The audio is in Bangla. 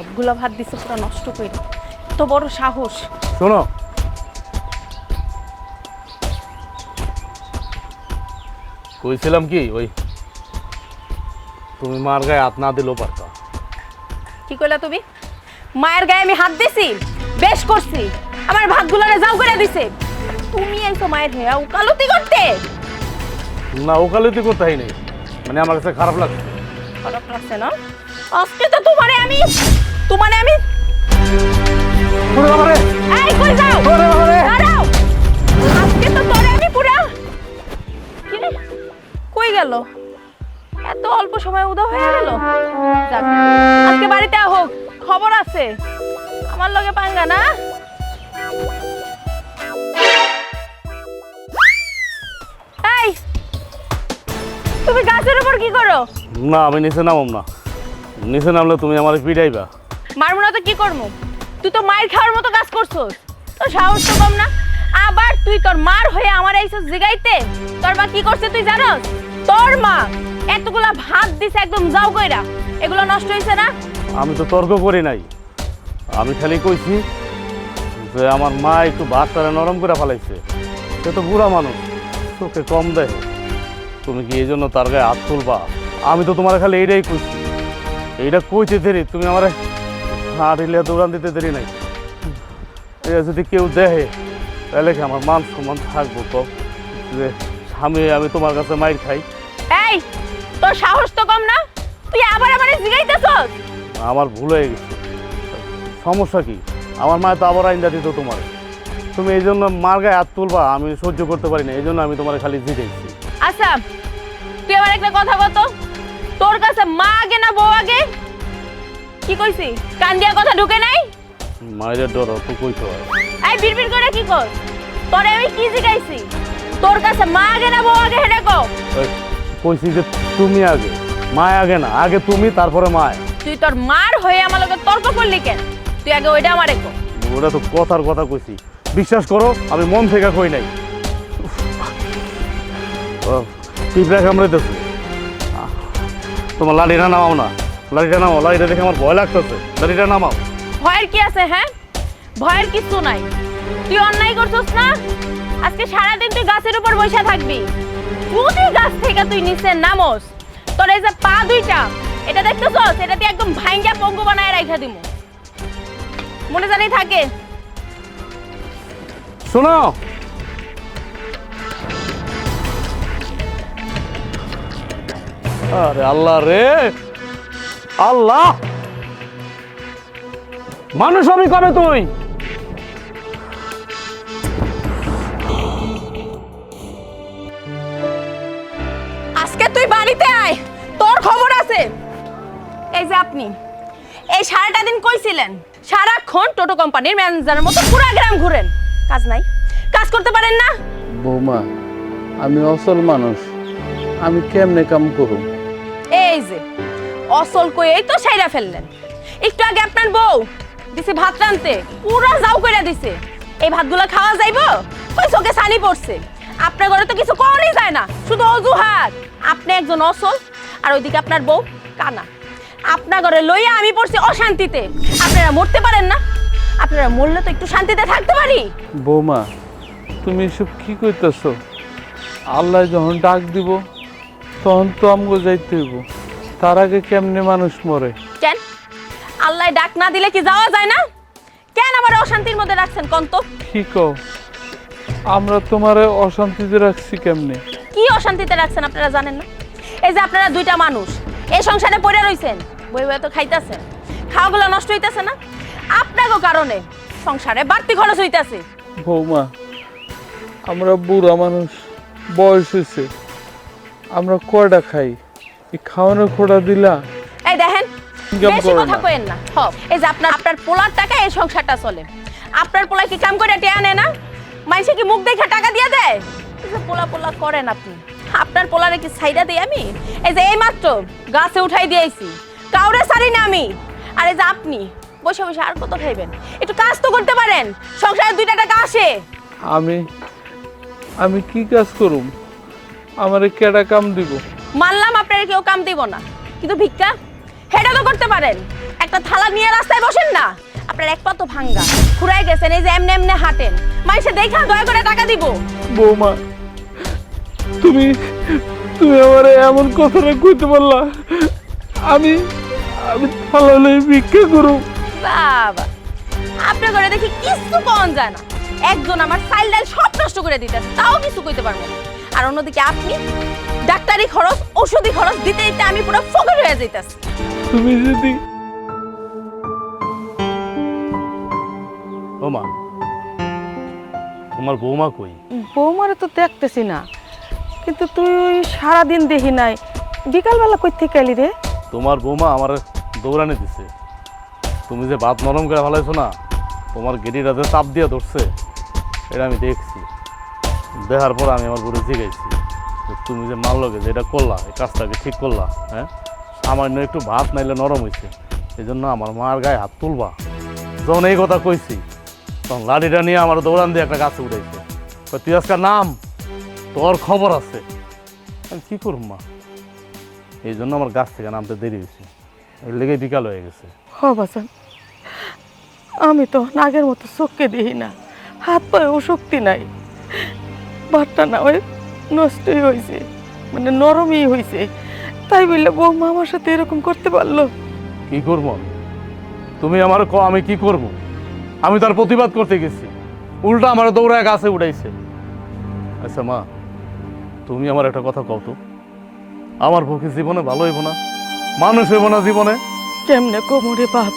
সবগুলো ভাত দিছে পুরো নষ্ট করে এত বড় সাহস। শোনো। কইছিলাম কি ওই তুমি মার গায়ে হাত না দিলেও পারতা। কি কইলা তুমি? মায়ের গায়ে আমি হাত দিছি বেশ করছি আমার ভাতগুলোরে যাও করে দিছে। তুমি আইছো মায়ের হয়ে উকালতি করতে। না ওকালতি হয় নাই মানে আমার কাছে খারাপ লাগছে। খারাপ লাগছে না? আজকে তো তোমারে আমি তোমারে আমি এই কই যাও? দাঁড়াও। আজকে তো তোরে আমি পুরা কি রে? কই গেল? এত অল্প সময় উদা হয়ে গেল? যাক আজকে বাড়িতে হোক খবর আছে। আমার লগে পাঙ্গা না? এই তুমি গাছের উপর কি করো? না আমি নিচে নামম না। নিচে নামলে তুমি আমার পিটাইবা। মারবো না তো কি করব তুই তো মায়ের খাওয়ার মতো কাজ করছস। তো সাহস তো কম না। আবার তুই তোর মার হয়ে আমার এইসব জিগাইতে, তোর মা কি করছে তুই জানোস? তোর মা এতগুলা ভাত দিছে একদম যাও কইরা। এগুলো নষ্ট হয়েছে না? আমি তো তর্ক করি নাই। আমি খালি কইছি যে আমার মা একটু তারা নরম করে ফেলাইছে। সে তো বুড়া মানুষ তোকে কম দেয় তুমি কি এই জন্য তার গায়ে হাত তুলবা? আমি তো তোমার খালি এইটাই কইছি। এইটা কইতে দেরি, তুমি আমার হাট হিলে দৌড়ান দিতে দেরি নাই। এটা যদি কেউ দেহে তাহলে কি আমার মান সম্মান থাকব তো যে স্বামী আমি তোমার কাছে মাইর খাই। এই তোর সাহস তো কম না? তুই আবার আমারে জিগাইতেছস? আমার ভুল হয়ে গেছে। সমস্যা কি? আমার মায়ের তো আবার আইন দিত তোমার। তুমি এই জন্য মার গায়ে হাত তুলবা আমি সহ্য করতে পারি না। এই জন্য আমি তোমার খালি জিতেছি আচ্ছা তুই আমার একটা কথা কত তোর কাছে মা আগে না বউ আগে? কি কইছি কান দিয়া কথা ঢুকে নাই? মায়ের ডর তো কইতে হয় এই বিড়বিড় করে কি কর তোরে আমি কি জিগাইছি তোর কাছে মা আগে না বউ আগে হেডে কো? কইছি যে তুমি আগে মায় আগে না আগে তুমি তারপরে মায়। তুই তোর মার হয়ে আমার লগে তর্ক করলি কেন? তুই আগে ওইটা আমারে কো। ওটা তো কথার কথা কইছি বিশ্বাস করো আমি মন থেকে কই নাই। টিপরা কামড়াইতেছে তোমার লাঠিটা নামাও না। লাঠিটা নামাও লাঠিটা দেখে আমার ভয় লাগতেছে। লাঠিটা নামাও। ভয়ের কি আছে হ্যাঁ? ভয়ের কিছু নাই। তুই অন্যায় করছস না? আজকে সারাদিন তুই গাছের উপর বসে থাকবি। যদি গাছ থেকে তুই নিচে নামস। তোর এই যে পা দুইটা এটা দেখতেছস? এটা তুই একদম ভাঙ্গা পঙ্গু বানায় রাখা দিমু। মনে জানি থাকে। শোনো। আরে আল্লাহ রে! আল্লাহ! মানুষ আমি কবে তুই? আজকে তুই বাড়িতে আয় তোর খবর আছে। এই যে আপনি এই সারাটা দিন কইছিলেন সারাক্ষণ টোটো কোম্পানির ম্যানেজারের মতো পুরা গ্রাম ঘুরেন। কাজ নাই কাজ করতে পারেন না? বৌমা আমি অসল মানুষ আমি কেমনে কাম করব এই যে অসল কই এই তো সাইরা ফেললেন। একটু আগে আপনার বউ দিছে ভাত রানতে পুরা যাও কইরা দিছে। এই ভাতগুলো খাওয়া যাইবো? ওই চোখে সানি পড়ছে। আপনার ঘরে তো কিছু করাই যায় না, শুধু অজুহাত। আপনি একজন অসল, আর ওইদিকে আপনার বউ কানা। আপনার ঘরে লইয়া আমি পড়ছি অশান্তিতে। আপনারা মরতে পারেন না। আপনারা মরলে তো একটু শান্তিতে থাকতে পারি। বৌমা, তুমি এসব কি কইতেছ? আল্লাহ যখন ডাক দিব, তখন তো আমগো যাইতে হইব। তার আগে কেমনে মানুষ মরে? কেন? আল্লাহ ডাক না দিলে কি যাওয়া যায় না? কেন আমার অশান্তির মধ্যে রাখছেন কন্ত? কি কও? আমরা তোমারে অশান্তিতে রাখছি কেমনে? কি অশান্তিতে রাখছেন আপনারা জানেন না? এই যে আপনারা দুইটা মানুষ এই সংসারে পড়ে রইছেন বই বই তো খাইতেছেন খাওয়াগুলো নষ্ট হইতেছে না? আপনারও কারণে সংসারে বাড়তি খরচ হইতেছে। বৌমা আমরা বুড়া মানুষ বয়স হয়েছে আমরা কয়টা খাই? এই খাওয়ানোর খোড়া দিলা। এই দেখেন বেশি কথা। কইেন না। হ এই যে আপনার আপনার পোলার টাকা এই সংসারটা চলে। আপনার পোলা কি কাম করে টেয়া নেয় না? মানুষে কি মুখ দেখে টাকা দিয়ে দেয়? পোলা পোলা করেন আপনি। আপনার পোলারে কি সাইডা দিই আমি? এই যে এই মাত্র গাছে উঠাই দিয়েছি। কাউরে সারি না আমি। আর এই যে আপনি বসে বসে আর কত খাইবেন? একটু কাজ তো করতে পারেন। সংসারে দুইটা টাকা আসে। আমি আমি কি কাজ করুম? আমারে কেডা কাম দিব? মানলাম আপনার কেউ কাম দিব না। কিন্তু ভিক্ষা হেটা তো করতে পারেন। একটা থালা নিয়ে রাস্তায় বসেন না। আপনার এক পা তো ভাঙ্গা। ফুরাই গেছেন এই যে এমনি এমনি হাঁটেন। মানুষে দেখা দয়া করে টাকা দিব। বৌমা তুমি তুমি আমার এমন কথাটা কইতে পারলা। আমি আমি থালালে ভিক্ষা করু বাবা আপনার ঘরে দেখি কিছু কম যায় না। একজন আমার সাইল ডাল সব নষ্ট করে দিতেছে। তাও কিছু কইতে পারব না। আর অন্যদিকে আপনি ডাক্তারি খরচ ওষুধি খরচ দিতে দিতে আমি পুরো ফকর হয়ে যাইতাছি। তুমি যদি ও মা তোমার বৌমা কই? বৌমারে তো দেখতেছি না। কিন্তু তুই সারাদিন দেখি নাই। বিকালবেলা কই থেকে এলি রে? তোমার বৌমা আমার দৌড়ানি দিছে। তুমি যে ভাত নরম করে ফেলাইছো না তোমার গেটিটা যে চাপ দিয়ে ধরছে এটা আমি দেখছি। দেখার পর আমি আমার বুড়ি জিগাইছি যে তুমি যে এটা করলা, এই কাজটাকে ঠিক করলা হ্যাঁ? সামান্য একটু ভাত নাইলে নরম হয়েছে এই জন্য আমার মার গায়ে হাত তুলবা। যখন এই কথা কইছি, তখন লাঠিটা নিয়ে আমার দৌড়ান দিয়ে একটা গাছে উঠেছে তুই আজকাল নাম? তোর খবর আছে। আমি, কী করব মা? এই জন্য আমার গাছ থেকে নামতে দেরি হয়েছে এর লেগে বিকাল হয়ে গেছে। হ বাসান আমি তো নাগের মতো চোখকে দিই না। হাত পায়েও শক্তি নাই। ভাতটা না ওই নষ্টই হয়েছে মানে নরমই হয়েছে তাই বললে বৌমা আমার সাথে এরকম করতে পারল। কি করব তুমি আমার ক আমি কি করব? আমি তার প্রতিবাদ করতে গেছি। উল্টা আমার দৌড়ায় গাছে উঠাইছে আচ্ছা মা তুমি আমার একটা কথা কও তো। আমার পক্ষে জীবনে ভালো হইব না মানুষ হইব না জীবনে। কেমনে কোমরে বাপ?